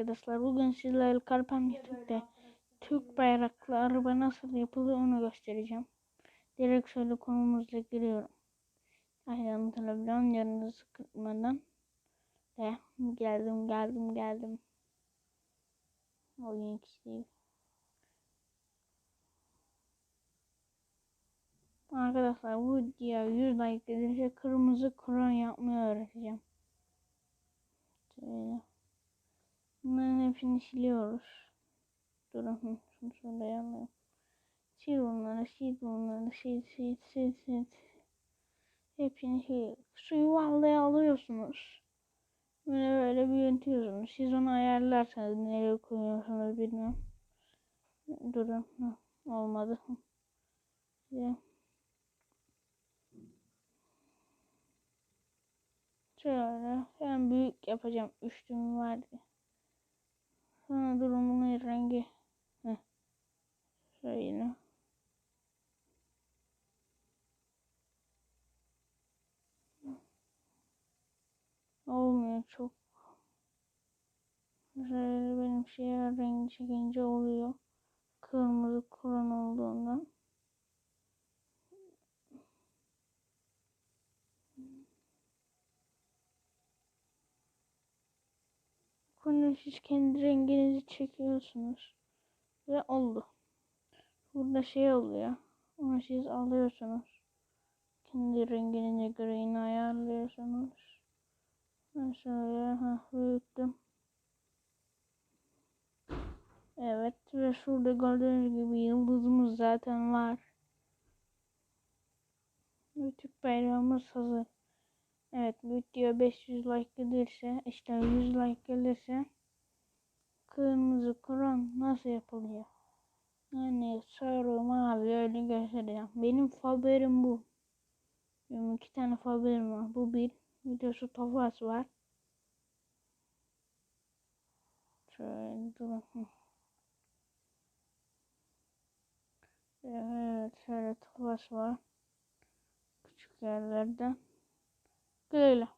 arkadaşlar. Bugün sizlerle Karpan Türk'te Türk bayraklı araba nasıl yapılır onu göstereceğim. Direkt şöyle konumuzla giriyorum. Aynen televizyon yanını sıkırtmadan. De geldim geldim geldim. Oyun kişi. Arkadaşlar bu videoya 100 like gelirse kırmızı kron yapmayı öğreteceğim. Şöyle. Bunların hepsini siliyoruz. Durun şunu şöyle yanlayalım. Sil bunları, sil bunları, sil, sil, sil, sil. Hepsini sil. Suyu vallahi alıyorsunuz. Böyle böyle büyütüyorsunuz. Siz onu ayarlarsanız nereye koyuyorsunuz bilmiyorum. Durun. Olmadı. Ya. Şöyle ben büyük yapacağım. Üstüm var diye. Sonra durumunun rengi. Heh. Şöyle. Olmuyor çok. Şöyle benim şey rengi çekince oluyor. Kırmızı kron olduğundan. Bunu siz kendi renginizi çekiyorsunuz. Ve oldu. Burada şey oluyor. Onu siz alıyorsunuz. Kendi renginize göre yine ayarlıyorsunuz. Şöyle ha, büyüttüm. Evet ve şurada gördüğünüz gibi yıldızımız zaten var. Ve Türk bayrağımız hazır. Evet video 500 like gelirse işte 100 like gelirse kırmızı kron nasıl yapılıyor? Yani sarı mavi öyle göstereceğim. Benim favorim bu. Benim iki tane favorim var. Bu bir. Bir de şu tofas var. Şöyle durun. Evet şöyle tofas var. Küçük yerlerden. Créela.